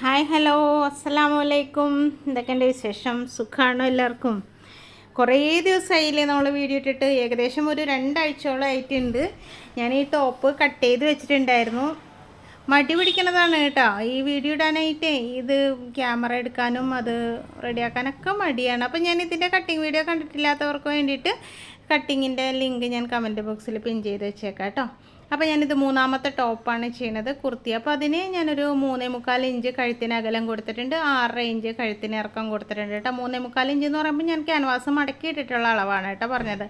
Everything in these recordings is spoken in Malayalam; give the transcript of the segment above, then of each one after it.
Hi hello. അസ്സലാമു അലൈക്കും എന്തൊക്കെയുണ്ട് വിശേഷം? സുഖമാണോ എല്ലാവർക്കും? കുറേ ദിവസമായില്ലേ നമ്മൾ വീഡിയോ ഇട്ടിട്ട്. ഏകദേശം ഒരു രണ്ടാഴ്ചയോളം ആയിട്ടുണ്ട്. ഞാൻ ഈ ടോപ്പ് കട്ട് ചെയ്ത് വെച്ചിട്ടുണ്ടായിരുന്നു. മടി പിടിക്കണതാണ് കേട്ടോ. ഈ വീഡിയോ ഇടാനായിട്ട് ഇത് ക്യാമറ എടുക്കാനും അത് റെഡിയാക്കാനൊക്കെ മടിയാണ്. അപ്പോൾ ഞാൻ ഇതിന്റെ കട്ടിങ് വീഡിയോ കണ്ടിട്ടില്ലാത്തവർക്ക് വേണ്ടിയിട്ട് കട്ടിങ്ങിന്റെ ലിങ്ക് ഞാൻ കമന്റ് ബോക്സിൽ പിൻ ചെയ്ത് വെച്ചേക്കാം കേട്ടോ. അപ്പോൾ ഞാനിത് മൂന്നാമത്തെ ടോപ്പാണ് ചെയ്യുന്നത് കുർത്തി. അപ്പോൾ അതിന് ഞാനൊരു മൂന്നേ മുക്കാൽ ഇഞ്ച് കഴുത്തിന് അകലം കൊടുത്തിട്ടുണ്ട് ആറര ഇഞ്ച് കഴുത്തിന് ഇറക്കം കൊടുത്തിട്ടുണ്ട് കേട്ടോ. മൂന്നേ മുക്കാൽ ഇഞ്ച് എന്ന് പറയുമ്പോൾ ഞാൻ ക്യാൻവാസ് മടക്കി ഇട്ടിട്ടുള്ള അളവാണ് കേട്ടോ പറഞ്ഞത്.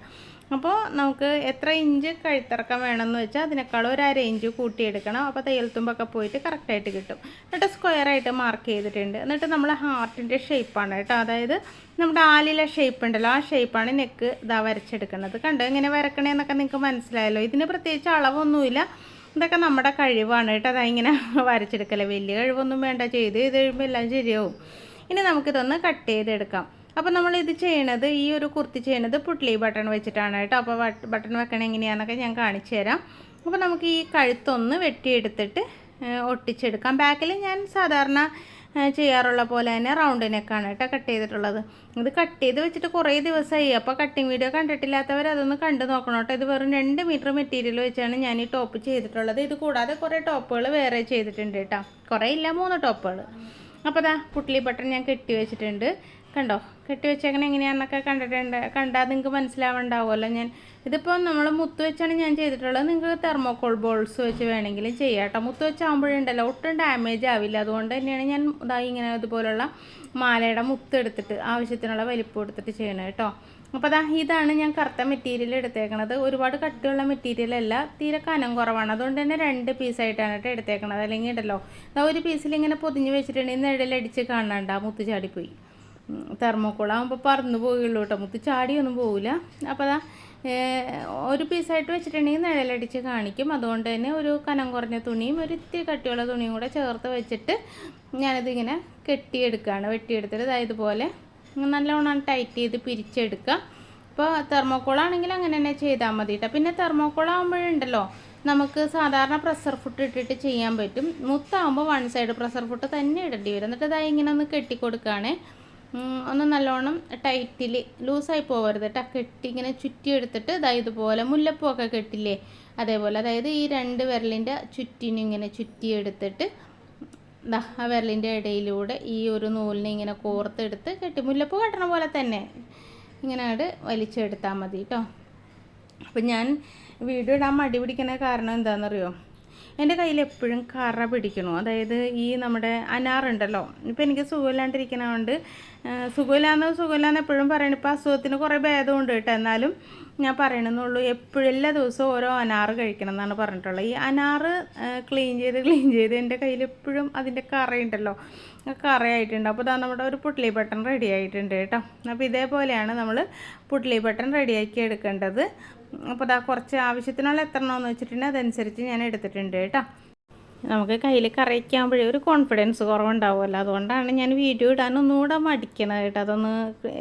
അപ്പോൾ നമുക്ക് എത്ര ഇഞ്ച് കഴുത്തിറക്കം വേണമെന്ന് വെച്ചാൽ അതിനേക്കാളും ഒരു അര ഇഞ്ച് കൂട്ടിയെടുക്കണം. അപ്പോൾ തയ്യൽത്തുമ്പൊക്കെ പോയിട്ട് കറക്റ്റായിട്ട് കിട്ടും. എന്നിട്ട് സ്ക്വയർ ആയിട്ട് മാർക്ക് ചെയ്തിട്ടുണ്ട്. എന്നിട്ട് നമ്മൾ ഹാർട്ടിന്റെ ഷേപ്പാണ് കേട്ടോ. അതായത് നമ്മുടെ ആലിലെ ഷേപ്പ് ഉണ്ടല്ലോ. ആ ഷേപ്പാണ് നെക്ക് ഇതാ വരച്ചെടുക്കുന്നത്. കണ്ടോ? ഇങ്ങനെ വരക്കണേന്നൊക്കെ നിങ്ങൾക്ക് മനസ്സിലായല്ലോ. ഇതിന് പ്രത്യേകിച്ച് അളവൊന്നുമില്ല. ഇതൊക്കെ നമ്മുടെ കഴിവാണ് കേട്ടോ. ഇങ്ങനെ വരച്ചെടുക്കല്ലേ വലിയ കഴിവൊന്നും വേണ്ട. ചെയ്ത് ചെയ്ത് കഴിയുമ്പോൾ എല്ലാം ശരിയാവും. ഇനി നമുക്കിതൊന്ന് കട്ട് ചെയ്തെടുക്കാം. അപ്പോൾ നമ്മൾ ഇത് ചെയ്യണത് ഈ ഒരു കുർത്തി ചെയ്യണത് പുട്ട്ലി ബട്ടൺ വെച്ചിട്ടാണ് കേട്ടോ. അപ്പോൾ ബട്ടൺ വെക്കണ എങ്ങനെയാണെന്നൊക്കെ ഞാൻ കാണിച്ചു തരാം. അപ്പോൾ നമുക്ക് ഈ കഴുത്തൊന്ന് വെട്ടിയെടുത്തിട്ട് ഒട്ടിച്ചെടുക്കാം. ബാക്കിൽ ഞാൻ സാധാരണ ചെയ്യാറുള്ള പോലെ തന്നെ റൗണ്ട് നെക്കാണ് കേട്ടോ കട്ട് ചെയ്തിട്ടുള്ളത്. ഇത് കട്ട് ചെയ്ത് വെച്ചിട്ട് കുറേ ദിവസമായി. അപ്പോൾ കട്ടിങ് വീഡിയോ കണ്ടിട്ടില്ലാത്തവർ അതൊന്ന് കണ്ടു നോക്കണം കേട്ടോ. ഇത് വെറും രണ്ട് മീറ്റർ മെറ്റീരിയൽ വെച്ചാണ് ഞാൻ ഈ ടോപ്പ് ചെയ്തിട്ടുള്ളത്. ഇത് കൂടാതെ കുറേ ടോപ്പുകൾ വേറെ ചെയ്തിട്ടുണ്ട് കേട്ടോ. കുറേ ഇല്ല മൂന്ന് ടോപ്പുകൾ അപ്പോൾ ദാ പുട്ട്ലി ബട്ടൺ ഞാൻ കെട്ടി വെച്ചിട്ടുണ്ട്. കണ്ടോ? കെട്ടി വെച്ചേക്കണ എങ്ങനെയാണെന്നൊക്കെ കണ്ടിട്ടുണ്ട്. കണ്ടാൽ നിങ്ങൾക്ക് മനസ്സിലാവുണ്ടാവുമല്ലോ. ഞാൻ ഇതിപ്പോൾ നമ്മൾ മുത്ത് വെച്ചാണ് ഞാൻ ചെയ്തിട്ടുള്ളത്. നിങ്ങൾക്ക് തെർമോക്കോൾ ബോൾസ് വെച്ച് വേണമെങ്കിൽ ചെയ്യാം കേട്ടോ മുത്ത് വെച്ചാകുമ്പോഴുണ്ടല്ലോ ഒട്ടും ഡാമേജ് ആവില്ല. അതുകൊണ്ട് തന്നെയാണ് ഞാൻ ഇതാ ഇങ്ങനെ ഇതുപോലുള്ള മാലയുടെ മുത്ത് എടുത്തിട്ട് ആവശ്യത്തിനുള്ള വലിപ്പം എടുത്തിട്ട് ചെയ്യണം കേട്ടോ. അപ്പോൾ അതാ ഇതാണ് ഞാൻ കറുത്ത മെറ്റീരിയൽ എടുത്തേക്കണത്. ഒരുപാട് കട്ടിയുള്ള മെറ്റീരിയൽ അല്ല തീരെ കനം കുറവാണ്. അതുകൊണ്ട് തന്നെ രണ്ട് പീസായിട്ടാണ് കേട്ടോ എടുത്തേക്കണത്. അല്ലെങ്കിൽ ഉണ്ടല്ലോ ഒരു പീസിൽ ഇങ്ങനെ പൊതിഞ്ഞ് വെച്ചിട്ടുണ്ടെങ്കിൽ നിഴലടിച്ച് കാണണ്ട മുത്ത് ചാടിപ്പോയി. തെർമോക്കോളാകുമ്പോൾ പറന്നു പോവുകയുള്ളൂ കേട്ടോ. മുത്ത് ചാടിയൊന്നും പോവില്ല അപ്പോൾ അതാ ഒരു പീസായിട്ട് വെച്ചിട്ടുണ്ടെങ്കിൽ നിഴലടിച്ച് കാണിക്കും. അതുകൊണ്ട് തന്നെ ഒരു കനം കുറഞ്ഞ തുണിയും ഒരു ഇത്തിരി കട്ടിയുള്ള തുണിയും കൂടെ ചേർത്ത് വെച്ചിട്ട് ഞാനിതിങ്ങനെ കെട്ടിയെടുക്കുകയാണ്. വെട്ടിയെടുത്തിട്ട് അതായത് ഇതുപോലെ നല്ലോണം ടൈറ്റ് ചെയ്ത് പിരിച്ചെടുക്കുക. ഇപ്പോൾ തെർമോക്കോൾ ആണെങ്കിൽ അങ്ങനെ തന്നെ ചെയ്താൽ മതി കേട്ടോ. പിന്നെ തെർമോക്കോൾ ആകുമ്പോഴുണ്ടല്ലോ നമുക്ക് സാധാരണ പ്രഷർ ഫുട്ട് ഇട്ടിട്ട് ചെയ്യാൻ പറ്റും. മുത്താകുമ്പോൾ വൺ സൈഡ് പ്രഷർ ഫുട്ട് തന്നെ ഇടേണ്ടി വരും. എന്നിട്ട് അതായത് ഇങ്ങനെ ഒന്ന് കെട്ടിക്കൊടുക്കുകയാണേ. ഒന്ന് നല്ലോണം ടൈറ്റിൽ ലൂസായി പോകരുത് കേട്ടോ കെട്ടി ഇങ്ങനെ ചുറ്റി എടുത്തിട്ട് ഇതാ ഇതുപോലെ മുല്ലപ്പൂവൊക്കെ കെട്ടില്ലേ? അതേപോലെ അതായത് ഈ രണ്ട് വിരലിന്റെ ചുറ്റിനും ഇങ്ങനെ ചുറ്റി എടുത്തിട്ട് ദാ ആ വിരലിന്റെ ഇടയിലൂടെ ഈ ഒരു നൂലിനെ ഇങ്ങനെ കോർത്തെടുത്ത് കെട്ടി. മുല്ലപ്പൂ കെട്ടണ പോലെ തന്നെ. ഇങ്ങനെ അങ്ങോട്ട് വലിച്ചെടുത്താൽ മതി കേട്ടോ അപ്പം ഞാൻ വീഡിയോ ഇടാൻ മടി പിടിക്കുന്ന കാരണം എന്താണെന്നറിയോ എന്റെ കയ്യിൽ എപ്പോഴും കറ പിടിക്കണു. അതായത് ഈ നമ്മുടെ അനാറുണ്ടല്ലോ. ഇപ്പം എനിക്ക് സുഖമില്ലാണ്ടിരിക്കണതുകൊണ്ട് സുഖമില്ലാന്ന് സുഖമില്ലാന്ന് എപ്പോഴും പറയണം. ഇപ്പോൾ അസുഖത്തിന് കുറേ ഭേദമുണ്ട് കേട്ടോ. എന്നാലും ഞാൻ പറയണമെന്നുള്ളൂ എപ്പോഴും എല്ലാ ദിവസവും ഓരോ അനാറ് കഴിക്കണം എന്നാണ് പറഞ്ഞിട്ടുള്ളത്. ഈ അനാറ് ക്ലീൻ ചെയ്ത് ക്ലീൻ ചെയ്ത് എന്റെ കയ്യിൽ എപ്പോഴും അതിന്റെ കറയുണ്ടല്ലോ. കറയായിട്ടുണ്ട്. അപ്പോൾ ഇതാ നമ്മുടെ ഒരു പുട്ട്ലി ബട്ടൺ റെഡി ആയിട്ടുണ്ട് കേട്ടോ. അപ്പോൾ ഇതേപോലെയാണ് നമ്മൾ പുട്ട്ലി ബട്ടൺ റെഡിയാക്കി എടുക്കേണ്ടത്. അപ്പോൾ ഇതാ കുറച്ച് ആവശ്യത്തിനുള്ള എത്ര എണ്ണമെന്ന് വെച്ചിട്ടുണ്ടെങ്കിൽ അതനുസരിച്ച് ഞാൻ എടുത്തിട്ടുണ്ട് കേട്ടോ. നമുക്ക് കയ്യിൽ കറിയിക്കാകുമ്പോഴേ ഒരു കോൺഫിഡൻസ് കുറവുണ്ടാവുമല്ലോ അതുകൊണ്ടാണ് ഞാൻ വീഡിയോ ഇടാൻ ഒന്നുകൂടെ മടിക്കണത് കേട്ടോ. അതൊന്ന്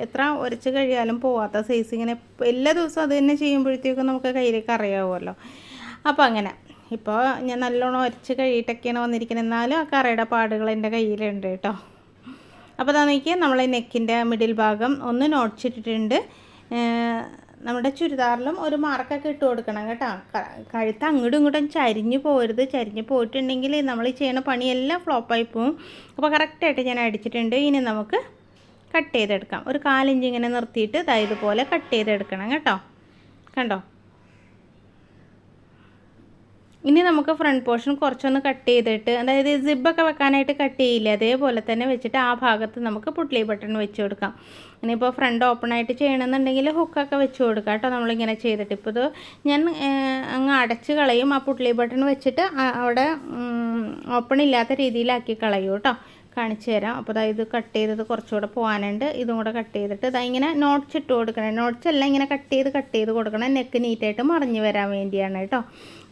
എത്ര ഉരച്ച് കഴിയാലും പോവാത്ത സൈസ് ഇങ്ങനെ എല്ലാ ദിവസവും അത് തന്നെ ചെയ്യുമ്പോഴത്തേക്കും നമുക്ക് കയ്യിൽ കറിയാവുമല്ലോ. അപ്പോൾ അങ്ങനെ. ഇപ്പോൾ ഞാൻ നല്ലോണം ഉരച്ച് കഴിയിട്ടൊക്കെയാണ് വന്നിരിക്കുന്നത്. എന്നാലും ആ കറയുടെ പാടുകൾ എന്റെ കയ്യിലുണ്ട് കേട്ടോ. അപ്പോൾ അതാ നോക്കിയാൽ നമ്മൾ നെക്കിന്റെ മിഡിൽ ഭാഗം ഒന്ന് നോട്ടിച്ചിട്ടിട്ടുണ്ട് നമ്മുടെ ചുരിദാറിലും ഒരു മാർക്കൊക്കെ ഇട്ട് കൊടുക്കണം കേട്ടോ. കഴുത്ത് അങ്ങോട്ടും ഇങ്ങോട്ടും ചരിഞ്ഞ് പോരുത്. ചരിഞ്ഞ് പോയിട്ടുണ്ടെങ്കിൽ നമ്മൾ ചെയ്യണ പണിയെല്ലാം ഫ്ലോപ്പായി പോവും. അപ്പോൾ കറക്റ്റായിട്ട് ഞാൻ അടിച്ചിട്ടുണ്ട്. ഇനി നമുക്ക് കട്ട് ചെയ്തെടുക്കാം. ഒരു കാലിഞ്ച് ഇങ്ങനെ നിർത്തിയിട്ട് ഇതായതുപോലെ കട്ട് ചെയ്തെടുക്കണം കേട്ടോ. കണ്ടോ? ഇനി നമുക്ക് ഫ്രണ്ട് പോർഷൻ കുറച്ചൊന്ന് കട്ട് ചെയ്തിട്ട് അതായത് സിബൊക്കെ വെക്കാനായിട്ട് കട്ട് ചെയ്യില്ല അതേപോലെ തന്നെ വെച്ചിട്ട് ആ ഭാഗത്ത് നമുക്ക് പുട്ട്ലി ബട്ടൺ വെച്ച് കൊടുക്കാം. ഇനിയിപ്പോൾ ഫ്രണ്ട് ഓപ്പൺ ആയിട്ട് ചെയ്യണമെന്നുണ്ടെങ്കിൽ ഹുക്കൊക്കെ വെച്ച് കൊടുക്കാം കേട്ടോ നമ്മളിങ്ങനെ ചെയ്തിട്ട്. ഇപ്പോൾ ഇത് ഞാൻ അങ്ങ് അടച്ച് കളയും ആ പുട്ട്ലി ബട്ടൺ വെച്ചിട്ട് അവിടെ ഓപ്പൺ ഇല്ലാത്ത രീതിയിലാക്കി കളയും കേട്ടോ. കാണിച്ചു തരാം. അപ്പോൾ ഇത് കട്ട് ചെയ്തത് കുറച്ചുകൂടെ പോകാനുണ്ട് ഇതും കൂടെ കട്ട് ചെയ്തിട്ട് ഇതാ ഇങ്ങനെ നോട്ട്സ് ഇട്ട് കൊടുക്കണം. നോട്ട്സ് എല്ലാം ഇങ്ങനെ കട്ട് ചെയ്ത് കട്ട് ചെയ്ത് കൊടുക്കണം. നെക്ക് നീറ്റായിട്ട് മറിഞ്ഞ് വരാൻ വേണ്ടിയാണ് കേട്ടോ.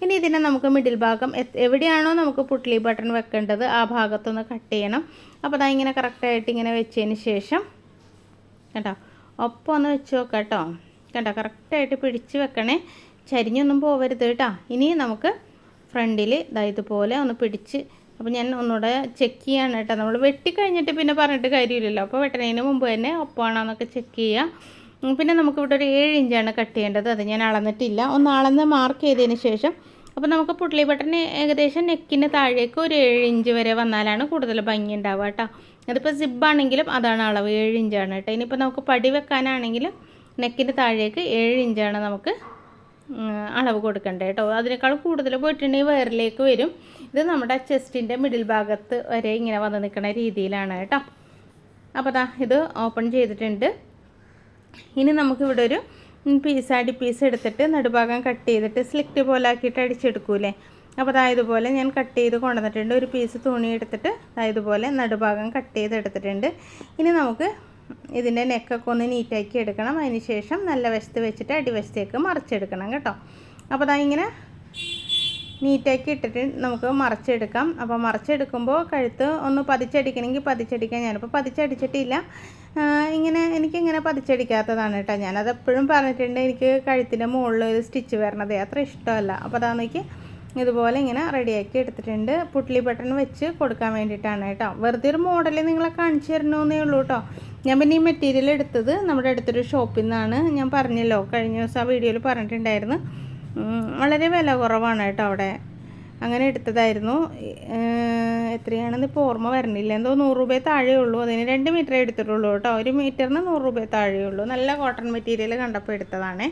ഇനി ഇതിനെ നമുക്ക് മിഡിൽ ഭാഗം എവിടെയാണോ നമുക്ക് പുട്ട്ലി ബട്ടൺ വെക്കേണ്ടത് ആ ഭാഗത്തൊന്ന് കട്ട് ചെയ്യണം. അപ്പോൾ അതാ ഇങ്ങനെ കറക്റ്റായിട്ട് ഇങ്ങനെ വെച്ചതിന് ശേഷം കേട്ടോ ഒപ്പം ഒന്ന് വെച്ച് നോക്കാം കേട്ടോ. കേട്ടോ കറക്റ്റായിട്ട് പിടിച്ച് വെക്കണേ. ചരിഞ്ഞൊന്നും പോവരുത് കേട്ടോ. ഇനി നമുക്ക് ഫ്രണ്ടിൽ ഇതാ ഇതുപോലെ ഒന്ന് പിടിച്ച് അപ്പോൾ ഞാൻ ഒന്നുകൂടെ ചെക്ക് ചെയ്യാണ് കേട്ടോ. നമ്മൾ വെട്ടിക്കഴിഞ്ഞിട്ട് പിന്നെ പറഞ്ഞിട്ട് കാര്യമില്ലല്ലോ. അപ്പോൾ വെട്ടണതിന് മുമ്പ് തന്നെ ഒപ്പമാണോന്നൊക്കെ ചെക്ക് ചെയ്യുക ഉം, പിന്നെ നമുക്കിവിടെ ഒരു ഏഴ് ഇഞ്ചാണ് കട്ട് ചെയ്യേണ്ടത്. അത് ഞാൻ അളന്നിട്ടില്ല. ഒന്ന് അളന്ന് മാർക്ക് ചെയ്തതിന് ശേഷം. അപ്പോൾ നമുക്ക് പുട്ട്ലി ബട്ടൺ ഏകദേശം നെക്കിന് താഴേക്ക് ഒരു ഏഴ് ഇഞ്ച് വരെ വന്നാലാണ് കൂടുതൽ ഭംഗി ഉണ്ടാവുക കേട്ടോ. അതിപ്പോൾ സിബാണെങ്കിലും അതാണ് അളവ്. ഏഴ് ഇഞ്ചാണ് കേട്ടോ. ഇനിയിപ്പോൾ നമുക്ക് പടി വെക്കാനാണെങ്കിലും നെക്കിന് താഴേക്ക് ഏഴ് ഇഞ്ചാണ് നമുക്ക് അളവ് കൊടുക്കേണ്ടത് കേട്ടോ. അതിനേക്കാൾ കൂടുതൽ പോയിട്ടുണ്ടെങ്കിൽ വയറിലേക്ക് വരും. ഇത് നമ്മുടെ ചെസ്റ്റിന്റെ മിഡിൽ ഭാഗത്ത് വരെ ഇങ്ങനെ വന്ന് നിൽക്കുന്ന രീതിയിലാണ് കേട്ടോ. അപ്പോൾ ദാ ഇത് ഓപ്പൺ ചെയ്തിട്ടുണ്ട്. ഇനി നമുക്കിവിടെ ഒരു പീസ് അടി പീസ് എടുത്തിട്ട് നടുഭാഗം കട്ട് ചെയ്തിട്ട് സ്ലിറ്റ് പോലെ ആക്കിയിട്ട് അടിച്ചെടുക്കൂലേ? അപ്പോൾ ദാ ഇതുപോലെ ഞാൻ കട്ട് ചെയ്ത് കൊണ്ടുവന്നിട്ടുണ്ട്. ഒരു പീസ് തുണി എടുത്തിട്ട് ഇതുപോലെ നടുഭാഗം കട്ട് ചെയ്ത് എടുത്തിട്ടുണ്ട് ഇനി നമുക്ക് ഇതിന്റെ നെക്കൊക്കെ ഒന്ന് നീറ്റാക്കി എടുക്കണം. അതിന് ശേഷം നല്ല വശത്ത് വെച്ചിട്ട് അടിവശത്തേക്ക് മറിച്ചെടുക്കണം കേട്ടോ. അപ്പോൾ അതാ ഇങ്ങനെ നീറ്റാക്കി ഇട്ടിട്ട് നമുക്ക് മറച്ചെടുക്കാം. അപ്പോൾ മറച്ചെടുക്കുമ്പോൾ കഴുത്ത് ഒന്ന് പതിച്ചടിക്കണമെങ്കിൽ പതിച്ചടിക്കാൻ ഞാനിപ്പോൾ പതിച്ചടിച്ചിട്ടില്ല. ഇങ്ങനെ എനിക്കിങ്ങനെ പതിച്ചടിക്കാത്തതാണ് കേട്ടോ. ഞാനത് എപ്പോഴും പറഞ്ഞിട്ടുണ്ട് എനിക്ക് കഴുത്തിന്റെ മുകളിൽ ഒരു സ്റ്റിച്ച് വരണത് അത്ര ഇഷ്ടമല്ല. അപ്പോൾ അതാ നോക്കി ഇതുപോലെ ഇങ്ങനെ റെഡിയാക്കി എടുത്തിട്ടുണ്ട്. പുട്ട്ലി ബട്ടൺ വെച്ച് കൊടുക്കാൻ വേണ്ടിയിട്ടാണ് കേട്ടോ. വെറുതെ ഒരു മോഡൽ നിങ്ങളെ കാണിച്ചു തരണമെന്നേ ഉള്ളൂ കേട്ടോ. ഞാൻ പിന്നെ ഈ മെറ്റീരിയൽ എടുത്തത് നമ്മുടെ അടുത്തൊരു ഷോപ്പിൽ നിന്നാണ് ഞാൻ പറഞ്ഞല്ലോ. കഴിഞ്ഞ ദിവസം ആ വീഡിയോയിൽ പറഞ്ഞിട്ടുണ്ടായിരുന്നു. വളരെ വില കുറവാണ് കേട്ടോ അവിടെ. അങ്ങനെ എടുത്തതായിരുന്നു. എത്രയാണെന്ന് ഇപ്പോൾ ഓർമ്മ വരണില്ല. എന്തോ നൂറ് രൂപയെ താഴെ ഉള്ളൂ. അതിന് രണ്ട് മീറ്ററേ എടുത്തിട്ടുള്ളൂ കേട്ടോ. ഒരു മീറ്ററിന് നൂറ് രൂപ താഴെ ഉള്ളൂ. നല്ല കോട്ടൺ മെറ്റീരിയൽ കണ്ടപ്പോൾ എടുത്തതാണ്.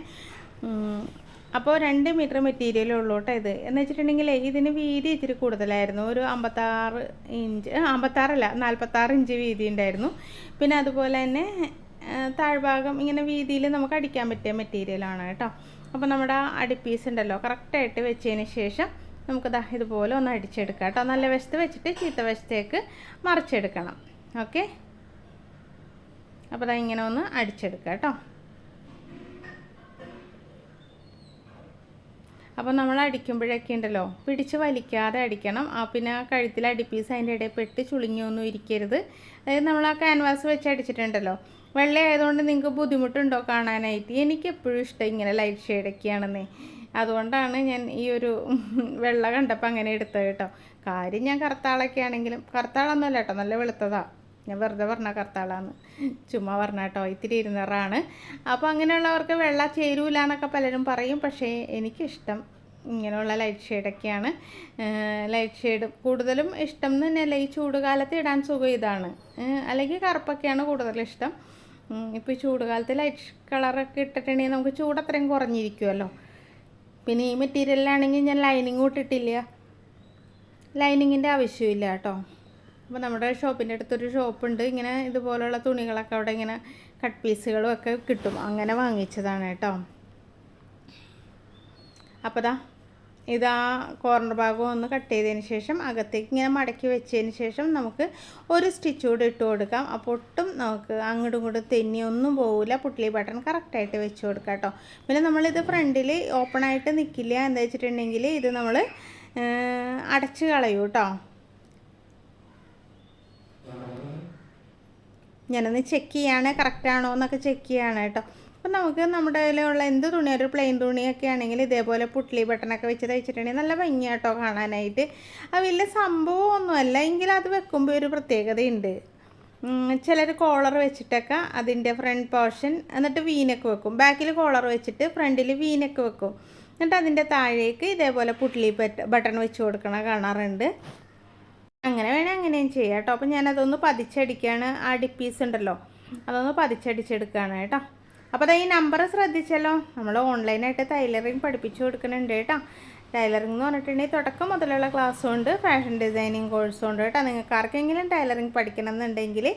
അപ്പോൾ രണ്ട് മീറ്റർ മെറ്റീരിയൽ ഉള്ളൂ കേട്ടോ ഇത്. എന്ന് വെച്ചിട്ടുണ്ടെങ്കിൽ ഇതിന് വീതി ഇത്തിരി കൂടുതലായിരുന്നു. ഒരു അമ്പത്താറ് ഇഞ്ച് അമ്പത്താറല്ല നാൽപ്പത്താറ് ഇഞ്ച് വീതി ഉണ്ടായിരുന്നു. പിന്നെ അതുപോലെ തന്നെ താഴ്ഭാഗം ഇങ്ങനെ വീതിയിൽ നമുക്ക് അടിക്കാൻ പറ്റിയ മെറ്റീരിയലാണ് കേട്ടോ. അപ്പോൾ നമ്മുടെ അടിപ്പീസ് ഉണ്ടല്ലോ കറക്റ്റായിട്ട് വെച്ചതിന് ശേഷം നമുക്ക് ദാ ഇതുപോലെ ഒന്ന് അടിച്ചെടുക്കാം കേട്ടോ. നല്ല വശത്ത് വെച്ചിട്ട് ചീത്ത വശത്തേക്ക് മറിച്ചെടുക്കണം. ഓക്കെ? അപ്പോൾ ഇങ്ങനെ ഒന്ന് അടിച്ചെടുക്കാം കേട്ടോ. അപ്പോൾ നമ്മൾ അടിക്കുമ്പോഴൊക്കെ ഉണ്ടല്ലോ പിടിച്ച് വലിക്കാതെ അടിക്കണം. ആ പിന്നെ കഴുത്തിൽ അടിപ്പീസ് അതിന്റെ ഇടയിൽ പെട്ട് ചുളിഞ്ഞൊന്നും ഇരിക്കരുത്. അതായത് നമ്മൾ ആ ക്യാൻവാസ് വെച്ച് അടിച്ചിട്ടുണ്ടല്ലോ. വെള്ളയായതുകൊണ്ട് നിങ്ങൾക്ക് ബുദ്ധിമുട്ടുണ്ടോ കാണാനായിട്ട്? എനിക്ക് എപ്പോഴും ഇഷ്ടം ഇങ്ങനെ ലൈറ്റ് ഷെയ്ഡൊക്കെയാണെന്നേ അതുകൊണ്ടാണ് ഞാൻ ഈ ഒരു വെള്ള കണ്ടപ്പോൾ അങ്ങനെ എടുത്തത് കേട്ടോ. കാര്യം ഞാൻ കറുത്താളൊക്കെ ആണെങ്കിലും കറുത്താളൊന്നുമല്ല കേട്ടോ നല്ല വെളുത്തതാ. ഞാൻ വെറുതെ പറഞ്ഞ കർത്താളാന്ന്. ചുമ്മാ പറഞ്ഞ കേട്ടോ ഇത്തിരി ഇരുന്നറാണ്. അപ്പോൾ അങ്ങനെയുള്ളവർക്ക് വെള്ള ചേരൂല എന്നൊക്കെ പലരും പറയും പക്ഷേ എനിക്കിഷ്ടം ഇങ്ങനെയുള്ള ലൈറ്റ് ഷെയ്ഡൊക്കെയാണ്. ലൈറ്റ് ഷെയ്ഡ് കൂടുതലും ഇഷ്ടം എന്ന് തന്നെയല്ല ഈ ചൂടുകാലത്ത് ഇടാൻ സുഖം ഇതാണ്. അല്ലെങ്കിൽ കറുപ്പൊക്കെയാണ് കൂടുതലിഷ്ടം ഇപ്പോൾ ഈ ചൂടുകാലത്ത് ലൈറ്റ് കളറൊക്കെ ഇട്ടിട്ടുണ്ടെങ്കിൽ നമുക്ക് ചൂട് അത്രയും കുറഞ്ഞിരിക്കുമല്ലോ പിന്നെ ഈ മെറ്റീരിയലിലാണെങ്കിൽ ഞാൻ ലൈനിങ് ഇട്ടിട്ടില്ല. ലൈനിങ്ങിന്റെ ആവശ്യമില്ല കേട്ടോ. അപ്പോൾ നമ്മുടെ ഷോപ്പിന്റെ അടുത്തൊരു ഷോപ്പുണ്ട്. ഇങ്ങനെ ഇതുപോലെയുള്ള തുണികളൊക്കെ അവിടെ ഇങ്ങനെ കട്ട് പീസുകളും ഒക്കെ കിട്ടും. അങ്ങനെ വാങ്ങിച്ചതാണ് കേട്ടോ. അപ്പോൾ ദാ ഇതാ കോർണർ ഭാഗം ഒന്ന് കട്ട് ചെയ്തതിന് ശേഷം അകത്തേക്ക് ഇങ്ങനെ മടക്കി വെച്ചതിന് ശേഷം നമുക്ക് ഒരു സ്റ്റിച്ച് കൂടെ ഇട്ട് കൊടുക്കാം. അപ്പോൾ ഒട്ടും നമുക്ക് അങ്ങോട്ടും ഇങ്ങോട്ടും തെന്നി ഒന്നും പോകില്ല പുട്ടിലി ബട്ടൺ കറക്റ്റായിട്ട് വെച്ച് കൊടുക്കാം കേട്ടോ. പിന്നെ നമ്മളിത് ഫ്രണ്ടിൽ ഓപ്പണായിട്ട് നിൽക്കില്ല എന്താ വെച്ചിട്ടുണ്ടെങ്കിൽ ഇത് നമ്മൾ അടച്ച് കളയൂ കേട്ടോ. ഞാനൊന്ന് ചെക്ക് ചെയ്യാണ് കറക്റ്റാണോ എന്നൊക്കെ ചെക്ക് ചെയ്യാണ് കേട്ടോ. അപ്പം നമുക്ക് നമ്മുടെ കയ്യിലുള്ള എന്ത് തുണി ഒരു പ്ലെയിൻ തുണിയൊക്കെ ആണെങ്കിൽ ഇതേപോലെ പുട്ട്ലി ബട്ടണൊക്കെ വെച്ച് തയ്ച്ചിട്ടുണ്ടെങ്കിൽ നല്ല ഭംഗിയാട്ടോ കാണാനായിട്ട്. അത് വലിയ സംഭവമൊന്നുമല്ല എങ്കിൽ അത് വെക്കുമ്പോൾ ഒരു പ്രത്യേകതയുണ്ട്. ചിലർ കോളർ വെച്ചിട്ടൊക്കെ അതിന്റെ ഫ്രണ്ട് പോർഷൻ എന്നിട്ട് വീനൊക്കെ വെക്കും. ബാക്കിൽ കോളർ വെച്ചിട്ട് ഫ്രണ്ടിൽ വീനൊക്കെ വെക്കും. എന്നിട്ട് അതിന്റെ താഴേക്ക് ഇതേപോലെ പുട്ട്ലി ബട്ടൺ വെച്ച് കൊടുക്കണ കാണാറുണ്ട്. അങ്ങനെ വേണേൽ അങ്ങനെയും ചെയ്യാം കേട്ടോ. അപ്പം ഞാനതൊന്ന് പതിച്ചടിക്കുകയാണ് ആ ഡിപ്പീസ് ഉണ്ടല്ലോ. അതൊന്ന് പതിച്ചടിച്ചെടുക്കുകയാണ് കേട്ടോ. അപ്പോൾ അതാ ഈ നമ്പർ ശ്രദ്ധിച്ചല്ലോ. നമ്മൾ ഓൺലൈനായിട്ട് ടൈലറിങ് പഠിപ്പിച്ചു കൊടുക്കുന്നുണ്ട് കേട്ടോ. ടൈലറിംഗ് എന്ന് പറഞ്ഞിട്ടുണ്ടെങ്കിൽ തുടക്കം മുതലുള്ള ക്ലാസ്സും ഉണ്ട്. ഫാഷൻ ഡിസൈനിങ് കോഴ്സും ഉണ്ട് കേട്ടോ. നിങ്ങൾക്ക് ആർക്കെങ്കിലും ടൈലറിംഗ് പഠിക്കണം എന്നുണ്ടെങ്കിൽ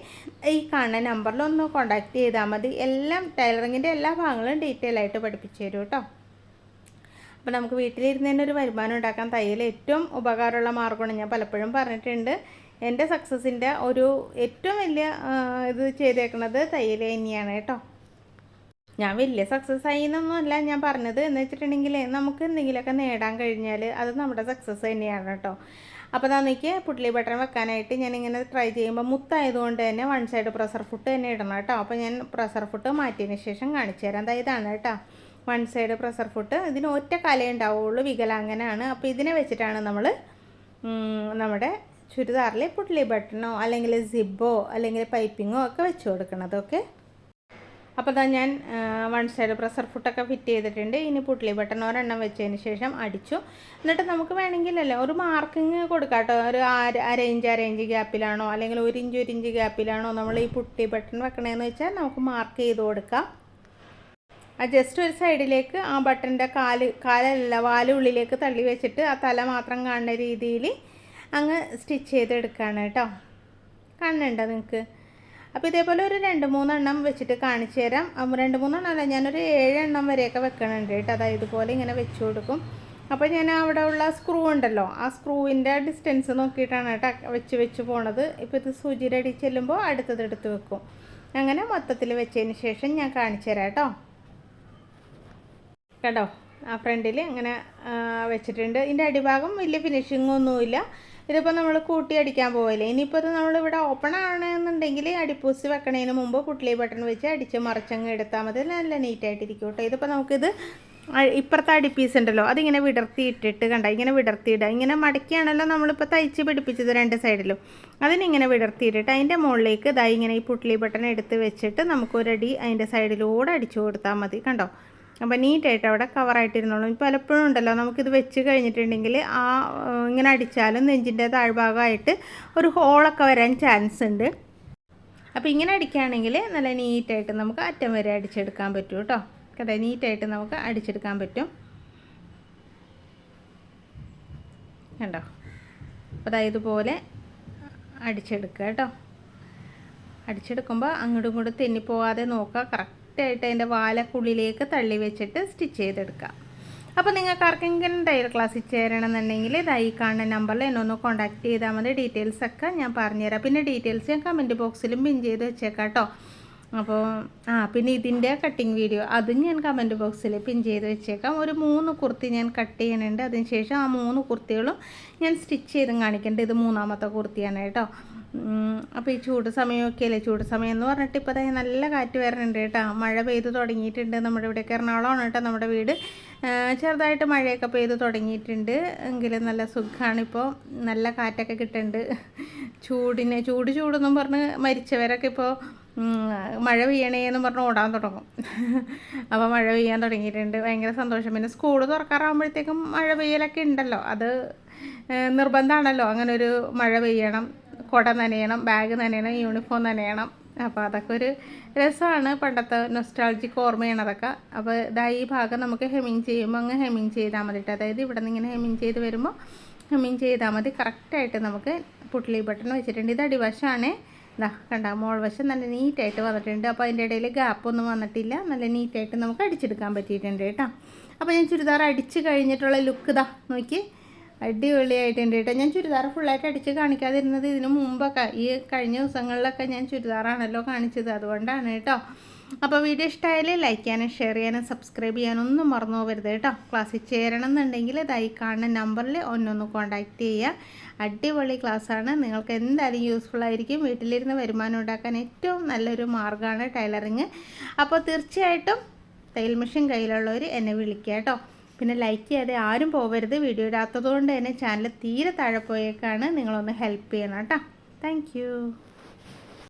ഈ കാണുന്ന നമ്പറിൽ ഒന്ന് കോൺടാക്ട് ചെയ്താൽ മതി. എല്ലാം ടൈലറിങ്ങിന്റെ എല്ലാ ഭാഗങ്ങളും ഡീറ്റെയിൽ ആയിട്ട് പഠിപ്പിച്ചു തരും കേട്ടോ. അപ്പോൾ നമുക്ക് വീട്ടിലിരുന്ന് തന്നെ ഒരു വരുമാനം ഉണ്ടാക്കാൻ തയ്യൽ ഏറ്റവും ഉപകാരമുള്ള മാർഗമാണ് ഞാൻ പലപ്പോഴും പറഞ്ഞിട്ടുണ്ട്. എന്റെ സക്സസിന്റെ ഒരു ഏറ്റവും വലിയ ഇത് ചെയ്തേക്കുന്നത് തയ്യൽ തന്നെയാണ് കേട്ടോ. ഞാൻ വലിയ സക്സസ് ആയി എന്നൊന്നുമല്ല ഞാൻ പറഞ്ഞത്. എന്ന് വെച്ചിട്ടുണ്ടെങ്കിൽ നമുക്ക് എന്തെങ്കിലുമൊക്കെ നേടാൻ കഴിഞ്ഞാൽ അത് നമ്മുടെ സക്സസ് തന്നെയാണ് കേട്ടോ. അപ്പോൾ അതെനിക്ക് പുട്ടിലി ബട്ടൺ വെക്കാനായിട്ട് ഞാനിങ്ങനെ ട്രൈ ചെയ്യുമ്പോൾ മുത്തായതുകൊണ്ട് തന്നെ വൺ സൈഡ് പ്രഷർ ഫുട്ട് തന്നെ ഇടണം കേട്ടോ. അപ്പോൾ ഞാൻ പ്രഷർ ഫുട്ട് മാറ്റിയതിന് ശേഷം കാണിച്ചു തരാം. ഇതാണ് കേട്ടോ. വൺ സൈഡ് പ്രഷർ ഫുട്ട് ഇതിന് ഒറ്റ കലയേ ഉണ്ടാവുള്ളൂ വികലാംഗനാണ്. അപ്പോൾ ഇതിനെ വെച്ചിട്ടാണ് നമ്മൾ നമ്മുടെ ചുരിദാറിൽ പുട്ട്ലി ബട്ടണോ അല്ലെങ്കിൽ സിബോ അല്ലെങ്കിൽ പൈപ്പിങ്ങോ ഒക്കെ വെച്ച് കൊടുക്കണത്. ഓക്കെ? അപ്പോൾ അതാ ഞാൻ വൺ സൈഡ് പ്രഷർ ഫുട്ടൊക്കെ ഫിറ്റ് ചെയ്തിട്ടുണ്ട്. ഇനി പുട്ട്ലി ബട്ടൺ ഒരെണ്ണം വെച്ചതിന് ശേഷം അടിച്ചു. എന്നിട്ട് നമുക്ക് വേണമെങ്കിലല്ലേ ഒരു മാർക്കിങ് കൊടുക്കാം കേട്ടോ ഒരു അര ഇഞ്ച് അര ഇഞ്ച് ഗ്യാപ്പിലാണോ അല്ലെങ്കിൽ ഒരു ഇഞ്ച് ഒരു ഇഞ്ച് ഗ്യാപ്പിലാണോ നമ്മൾ ഈ പുട്ടി ബട്ടൺ വെക്കണമെന്ന് വെച്ചാൽ നമുക്ക് മാർക്ക് ചെയ്ത് കൊടുക്കാം. ആ ജസ്റ്റ് ഒരു സൈഡിലേക്ക് ആ ബട്ടന്റെ കാൽ കാലല്ല വാലുള്ളിലേക്ക് തള്ളി വെച്ചിട്ട് ആ തല മാത്രം കാണുന്ന രീതിയിൽ അങ്ങ് സ്റ്റിച്ച് ചെയ്തെടുക്കുകയാണ് കേട്ടോ. കാണുന്നുണ്ടോ നിങ്ങൾക്ക് അപ്പോൾ ഇതേപോലെ ഒരു രണ്ട് മൂന്നെണ്ണം വെച്ചിട്ട് കാണിച്ചു തരാം. രണ്ട് മൂന്നെണ്ണം അല്ല ഞാനൊരു ഏഴെണ്ണം വരെയൊക്കെ വെക്കണുണ്ട് കേട്ടോ. അതായത് ഇതുപോലെ ഇങ്ങനെ വെച്ച് കൊടുക്കും. അപ്പോൾ ഞാൻ അവിടെ ഉള്ള സ്ക്രൂ ഉണ്ടല്ലോ ആ സ്ക്രൂവിന്റെ ഡിസ്റ്റൻസ് നോക്കിയിട്ടാണ് കേട്ടോ വെച്ച് വെച്ച് പോണത്. ഇപ്പോൾ ഇത് സൂചിയുടെ ചെല്ലുമ്പോൾ അടുത്തത് എടുത്ത് വെക്കും. അങ്ങനെ മൊത്തത്തിൽ വെച്ചതിന് ശേഷം ഞാൻ കാണിച്ചു തരാം കേട്ടോ. കേട്ടോ ആ ഫ്രണ്ടിൽ ഇങ്ങനെ വെച്ചിട്ടുണ്ട്. ഇതിന്റെ അടിഭാഗം വലിയ ഫിനിഷിങ്ങൊന്നുമില്ല ഇതിപ്പോൾ നമ്മൾ കൂട്ടി അടിക്കാൻ പോവില്ലേ? ഇനിയിപ്പോൾ ഇത് നമ്മളിവിടെ ഓപ്പൺ ആണെന്നുണ്ടെങ്കിൽ അടിപ്പൂസ് വെക്കണതിന് മുമ്പ് പുട്ട്ലി ബട്ടൺ വെച്ച് അടിച്ച് മറിച്ചങ്ങ് എടുത്താൽ മതി. നല്ല നീറ്റായിട്ടിരിക്കും കേട്ടോ. ഇതിപ്പോൾ നമുക്കിത് ഇപ്പുറത്തെ അടിപ്പീസ് ഉണ്ടല്ലോ അതിങ്ങനെ വിടർത്തി ഇട്ടിട്ട് കണ്ട? ഇങ്ങനെ വിടർത്തിയിടുക ഇങ്ങനെ മടക്കിയാണല്ലോ നമ്മളിപ്പോൾ തയ്ച്ച് പിടിപ്പിച്ചത് രണ്ട് സൈഡിലും അതിനിങ്ങനെ വിടർത്തിയിട്ടിട്ട് അതിന്റെ മുകളിലേക്ക് ഇതായി ഇങ്ങനെ ഈ പുട്ടിലി ബട്ടൺ എടുത്ത് വെച്ചിട്ട് നമുക്കൊരടി അതിന്റെ സൈഡിലൂടെ അടിച്ചു കൊടുത്താൽ മതി. കണ്ടോ? അപ്പോൾ നീറ്റായിട്ട് അവിടെ കവറായിട്ടിരുന്നോളും പലപ്പോഴും ഉണ്ടല്ലോ നമുക്കിത് വെച്ച് കഴിഞ്ഞിട്ടുണ്ടെങ്കിൽ ആ ഇങ്ങനെ അടിച്ചാലും നെഞ്ചിന്റെ താഴ്ഭാഗമായിട്ട് ഒരു ഹോളൊക്കെ വരാൻ ചാൻസ് ഉണ്ട്. അപ്പോൾ ഇങ്ങനെ അടിക്കുകയാണെങ്കിൽ നല്ല നീറ്റായിട്ട് നമുക്ക് അറ്റം വരെ അടിച്ചെടുക്കാൻ പറ്റും കേട്ടോ. കേട്ടോ നീറ്റായിട്ട് നമുക്ക് അടിച്ചെടുക്കാൻ പറ്റും. കണ്ടോ? അപ്പോൾ ഇതുപോലെ അടിച്ചെടുക്കുക കേട്ടോ. അടിച്ചെടുക്കുമ്പോൾ അങ്ങോട്ടും ഇങ്ങോട്ടും തെന്നിപ്പോവാതെ നോക്കുക. കറക്റ്റ് കറക്റ്റായിട്ട് അതിന്റെ വാലക്കുള്ളിലേക്ക് തള്ളി വെച്ചിട്ട് സ്റ്റിച്ച് ചെയ്തെടുക്കാം അപ്പോൾ നിങ്ങൾക്ക് ആർക്കെങ്കിലും തയ്യൽ ക്ലാസ്സിൽ ചേരണമെന്നുണ്ടെങ്കിൽ ഇതായി കാണുന്ന നമ്പറിൽ എന്നെ ഒന്ന് കോൺടാക്ട് ചെയ്താൽ മതി. ഡീറ്റെയിൽസ് ഒക്കെ ഞാൻ പറഞ്ഞുതരാം പിന്നെ ഡീറ്റെയിൽസ് ഞാൻ കമന്റ് ബോക്സിലും പിൻ ചെയ്ത് വെച്ചേക്കാം കേട്ടോ. അപ്പോൾ ആ പിന്നെ ഇതിന്റെ കട്ടിങ് വീഡിയോ അതും ഞാൻ കമന്റ് ബോക്സിൽ പിൻ ചെയ്ത് വെച്ചേക്കാം. ഒരു മൂന്ന് കുർത്തി ഞാൻ കട്ട് ചെയ്യുന്നുണ്ട്. അതിനുശേഷം ആ മൂന്ന് കുർത്തികളും ഞാൻ സ്റ്റിച്ച് ചെയ്തും കാണിക്കേണ്ടത് ഇത് മൂന്നാമത്തെ കുർത്തിയാണ് കേട്ടോ. അപ്പോൾ ഈ ചൂട് സമയമൊക്കെ അല്ലേ ചൂട് സമയം എന്ന് പറഞ്ഞിട്ട് ഇപ്പോൾ തന്നെ നല്ല കാറ്റ് വരുന്നുണ്ട് കേട്ടോ. മഴ പെയ്ത് തുടങ്ങിയിട്ടുണ്ട് നമ്മുടെ ഇവിടെയൊക്കെ എറണാകുളമാണ് കേട്ടോ നമ്മുടെ വീട്. ചെറുതായിട്ട് മഴയൊക്കെ പെയ്ത് തുടങ്ങിയിട്ടുണ്ട്. എങ്കിലും നല്ല സുഖമാണിപ്പോൾ നല്ല കാറ്റൊക്കെ കിട്ടുന്നുണ്ട് ചൂടിന് ചൂട് ചൂടെന്നും പറഞ്ഞ് മരിച്ചവരൊക്കെ ഇപ്പോൾ മഴ പെയ്യണേന്ന് പറഞ്ഞ് ഓടാൻ തുടങ്ങും. അപ്പോൾ മഴ പെയ്യാൻ തുടങ്ങിയിട്ടുണ്ട്. ഭയങ്കര സന്തോഷം. പിന്നെ സ്കൂൾ തുറക്കാറാകുമ്പോഴത്തേക്കും മഴ പെയ്യലൊക്കെ ഉണ്ടല്ലോ. അത് നിർബന്ധമാണല്ലോ അങ്ങനെ ഒരു മഴ പെയ്യണം. കുട നനയണം ബാഗ് നനയണം യൂണിഫോം നനയണം. അപ്പോൾ അതൊക്കെ ഒരു രസമാണ്. പണ്ടത്തെ നൊസ്റ്റാൾജിക്ക് ഓർമ്മയാണ് അതൊക്കെ. അപ്പോൾ ഇതാ ഈ ഭാഗം നമുക്ക് ഹെമ്മിങ് ചെയ്യുമ്പോൾ അങ്ങ് ഹെമ്മിങ് ചെയ്താൽ മതിയിട്ട് അതായത് ഇവിടെ നിന്ന് ഇങ്ങനെ ഹെമ്മിങ് ചെയ്ത് വരുമ്പോൾ ഹെമ്മിങ് ചെയ്താൽ മതി. കറക്റ്റായിട്ട് നമുക്ക് പുട്ട്ലി ബട്ടൺ വെച്ചിട്ടുണ്ട്. ഇത് അടിവശമാണ് ഇതാ കണ്ട മോൾ വശം നല്ല നീറ്റായിട്ട് വന്നിട്ടുണ്ട്. അപ്പോൾ അതിന്റെ ഇടയിൽ ഗ്യാപ്പൊന്നും വന്നിട്ടില്ല. നല്ല നീറ്റായിട്ട് നമുക്ക് അടിച്ചെടുക്കാൻ പറ്റിയിട്ടുണ്ട് കേട്ടോ. അപ്പോൾ ഞാൻ ചുരിദാർ അടിച്ച് കഴിഞ്ഞിട്ടുള്ള ലുക്ക് ഇതാ നോക്കി അടിപൊളിയായിട്ടുണ്ട് കേട്ടോ. ഞാൻ ചുരിദാർ ഫുള്ളായിട്ട് അടിച്ച് കാണിക്കാതിരുന്നത് ഇതിനു മുമ്പൊക്കെ ഈ കഴിഞ്ഞ ദിവസങ്ങളിലൊക്കെ ഞാൻ ചുരിദാറാണല്ലോ കാണിച്ചത്. അതുകൊണ്ടാണ് കേട്ടോ. അപ്പോൾ വീഡിയോ ഇഷ്ടമായാൽ ലൈക്ക് ചെയ്യാനും ഷെയർ ചെയ്യാനും സബ്സ്ക്രൈബ് ചെയ്യാനും ഒന്നും മറന്നു പോകരുത് കേട്ടോ. ക്ലാസ്സിൽ ചേരണം എന്നുണ്ടെങ്കിൽ ഇതായി കാണുന്ന നമ്പറിൽ ഒന്നൊന്ന് കോൺടാക്റ്റ് ചെയ്യുക. അടിപൊളി ക്ലാസ്സാണ് നിങ്ങൾക്ക് എന്തായാലും യൂസ്ഫുൾ ആയിരിക്കും. വീട്ടിലിരുന്ന് വരുമാനം ഉണ്ടാക്കാൻ ഏറ്റവും നല്ലൊരു മാർഗമാണ് ടൈലറിങ് അപ്പോൾ തീർച്ചയായിട്ടും തയ്യൽ മെഷീൻ കയ്യിലുള്ളവർ എന്നെ വിളിക്കുക കേട്ടോ. പിന്നെ ലൈക്ക് ചെയ്യാതെ ആരും പോകരുത് വീഡിയോ ഇടാത്തത് കൊണ്ട് തന്നെ ചാനൽ തീരെ താഴെ പോയേക്കാണ്. നിങ്ങളൊന്ന് ഹെൽപ്പ് ചെയ്യണം കേട്ടോ. താങ്ക്